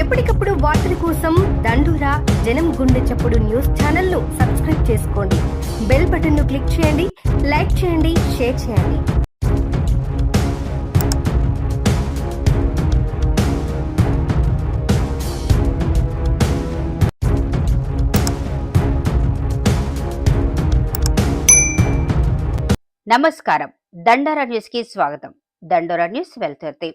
ఎప్పటికప్పుడు వార్తల కోసం దండూరా జనం గుండె చప్పుడు న్యూస్ ఛానల్ను సబ్స్క్రైబ్ చేసుకోండి. బెల్ బటన్ను క్లిక్ చేయండి లైక్ చేయండి షేర్ చేయండి. నమస్కారం. దండోరా న్యూస్కి స్వాగతం. దండోరా న్యూస్ వెల్తుర్తి.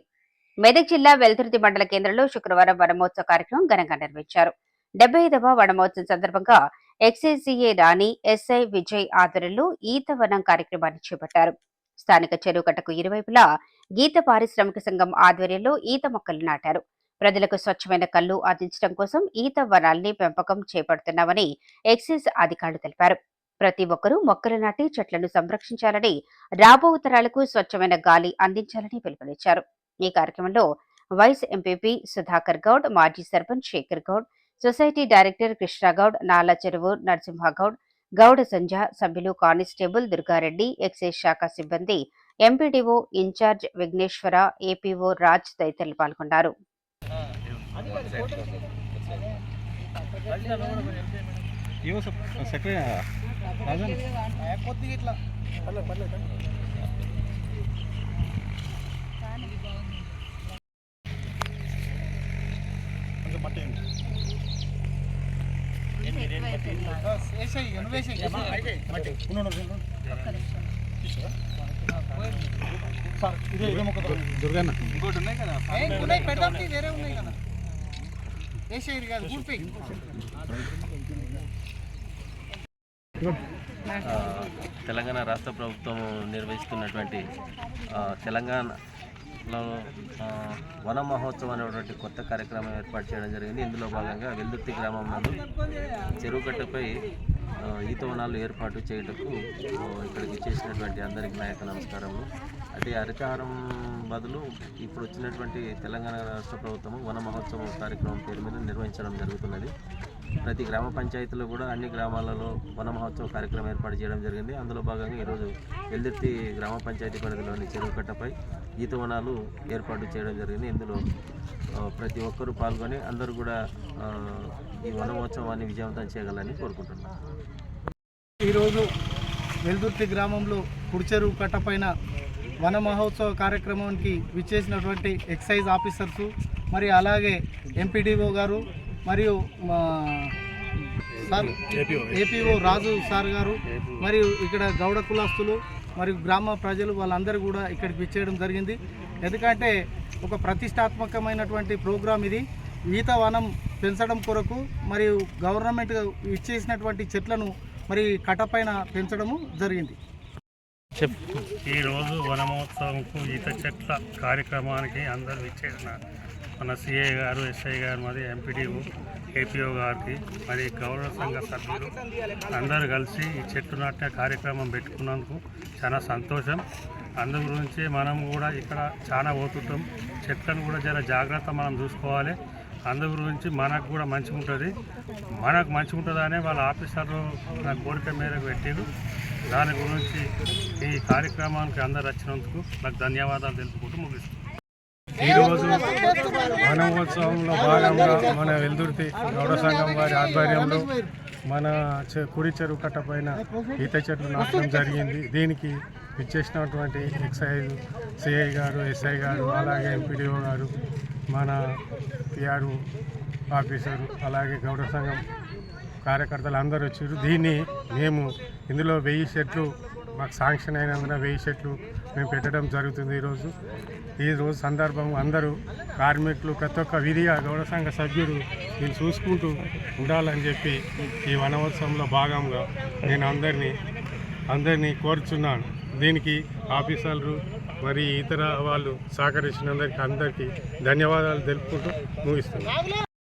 మెదక్ జిల్లా వెల్తుర్తి మండల కేంద్రంలో శుక్రవారం వనమహోత్సవ కార్యక్రమం ఘనంగా నిర్వహించారు. డెబ్బై ఐదవ వనమహోత్సవం సందర్భంగా ఎక్సైసీఏ రాణి ఎస్ఐ విజయ్ ఆధ్వర్యంలో ఈత వనం కార్యక్రమాన్ని చేపట్టారు. స్థానిక చెరువుకట్టకు ఇరువైపులా గీత పారిశ్రామిక సంఘం ఆధ్వర్యంలో ఈత మొక్కలు నాటారు. ప్రజలకు స్వచ్ఛమైన కళ్ళు అందించడం కోసం ఈత వనాల్ని పెంపకం చేపడుతున్నామని ఎక్సైజ్ అధికారులు తెలిపారు. ప్రతి ఒక్కరూ మొక్కలు నాటి చెట్లను సంరక్షించాలని రాబో తరాలకు స్వచ్ఛమైన గాలి అందించాలని పిలుపునిచ్చారు. ఈ కార్యక్రమంలో వైస్ ఎంపీపీ సుధాకర్ గౌడ్ మాజీ సర్పంచ్ శేఖర్ గౌడ్ సొసైటీ డైరెక్టర్ కృష్ణగౌడ్ నాలా చెరువు నరసింహగౌడ్ గౌడ సంజ సభ్యులు కానిస్టేబుల్ దుర్గారెడ్డి ఎక్సైజ్ శాఖ సిబ్బంది MPDO incharge Vighneshwara APO Raj తదితరులు పాల్గొన్నారు. సెక్రటరీ మొక్క తోడండి. దుర్గన్న ఉన్నాయి, పెడదాం వేరే ఉన్నాయి కదా కాదు తెలంగాణ రాష్ట్ర ప్రభుత్వం నిర్వహిస్తున్నటువంటి తెలంగాణ వన మహోత్సవం అనేటువంటి కొత్త కార్యక్రమం ఏర్పాటు చేయడం జరిగింది. ఇందులో భాగంగా వెల్దుర్తి గ్రామం నందు చెరువుకట్టపై ఈతవనాలు ఏర్పాటు చేయుటకు ఇక్కడికి చేసినటువంటి అందరికీ నాయక నమస్కారములు. అయితే హరితహారం బదులు ఇప్పుడు వచ్చినటువంటి తెలంగాణ రాష్ట్ర ప్రభుత్వం వన మహోత్సవం కార్యక్రమం పేరు మీద నిర్వహించడం జరుగుతున్నది. ప్రతి గ్రామ పంచాయతీలో కూడా అన్ని గ్రామాలలో వన మహోత్సవ కార్యక్రమం ఏర్పాటు చేయడం జరిగింది. అందులో భాగంగా ఈరోజు ఎల్దిర్తి గ్రామ పంచాయతీ పరిధిలోని చెరువుకట్టపై ఈత వనాలు ఏర్పాటు చేయడం జరిగింది. ఇందులో ప్రతి ఒక్కరూ పాల్గొని అందరూ కూడా ఈ వన మహోత్సవాన్ని విజయవంతం చేయగలని కోరుకుంటున్నాను ఈరోజు వెల్దుర్తి గ్రామంలో కుడిచెరువు కట్ట పైన వన మహోత్సవ కార్యక్రమానికి విచ్చేసినటువంటి ఎక్సైజ్ ఆఫీసర్సు మరి అలాగే ఎంపీడీఓ గారు మరియు మా సార్ ఏపీఓ రాజు సార్ గారు మరియు ఇక్కడ గౌడ కులాస్తులు మరియు గ్రామ ప్రజలు వాళ్ళందరూ కూడా ఇక్కడికి విచ్చేయడం జరిగింది. ఎందుకంటే ఒక ప్రతిష్టాత్మకమైనటువంటి ప్రోగ్రాం ఇది. ఈత వనం పెంచడం కొరకు మరియు గవర్నమెంట్ ఇచ్చేసినటువంటి చెట్లను మరి కట్టపైన పెంచడము జరిగింది. ఈరోజు వనమహోత్సవంకు ఈత చెట్ల కార్యక్రమానికి అందరూ ఇచ్చేసిన మన సిఐ గారు ఎస్ఐ గారు మరి ఎంపీడీఓ ఏపీఓ గారికి మరి గౌరవ సంఘ సభ్యులు అందరూ కలిసి ఈ చెట్టు నాటిన కార్యక్రమం పెట్టుకున్నందుకు చాలా సంతోషం. అందు గురించి మనం కూడా ఇక్కడ చాలా పోతుంటాం చెట్లను కూడా జర జాగ్రత్త మనం చూసుకోవాలి. అందు గురించి మనకు కూడా మంచిగా ఉంటుంది. మనకు మంచిగా ఉంటుందనే వాళ్ళ ఆఫీసర్లు నా కోరిక మేరకు పెట్టారు. దాని గురించి ఈ కార్యక్రమానికి అందరు వచ్చినందుకు నాకు ధన్యవాదాలు తెలుపుకుంటూ ముగిస్తున్నాను ఈరోజు వనమహోత్సవంలో భాగంగా మన వెల్దుర్తి గౌడ సంఘం వారి ఆధ్వర్యంలో మన చె- కుడి చెరువు కట్ట పైన ఈత చెట్లు నాటడం జరిగింది. దీనికి ఇచ్చేసినటువంటి ఎక్సైజ్ సిఐ గారు ఎస్ఐ గారు అలాగే ఎంపీడీఓ గారు మన పిఆర్ఓ ఆఫీసరు అలాగే గౌడ సంఘం కార్యకర్తలు అందరూ వచ్చారు. దీన్ని మేము ఇందులో వెయ్యి చెట్లు మాకు శాంక్షన్ అయినందున వెయ్యి చెట్లు మేము పెట్టడం జరుగుతుంది ఈరోజు. ఈ రోజు సందర్భం అందరూ కార్మికులు ప్రతి ఒక్క విధిగా గౌడ సంఘ సభ్యులు నేను చూసుకుంటూ ఉండాలని చెప్పి ఈ వనోత్సవంలో భాగంగా నేను అందరినీ అందరినీ కోరుచున్నాను. దీనికి ఆఫీసర్లు మరి ఇతర వాళ్ళు సహకరించినందరికీ అందరికీ ధన్యవాదాలు తెలుపుకుంటూ ముగిస్తున్నాను.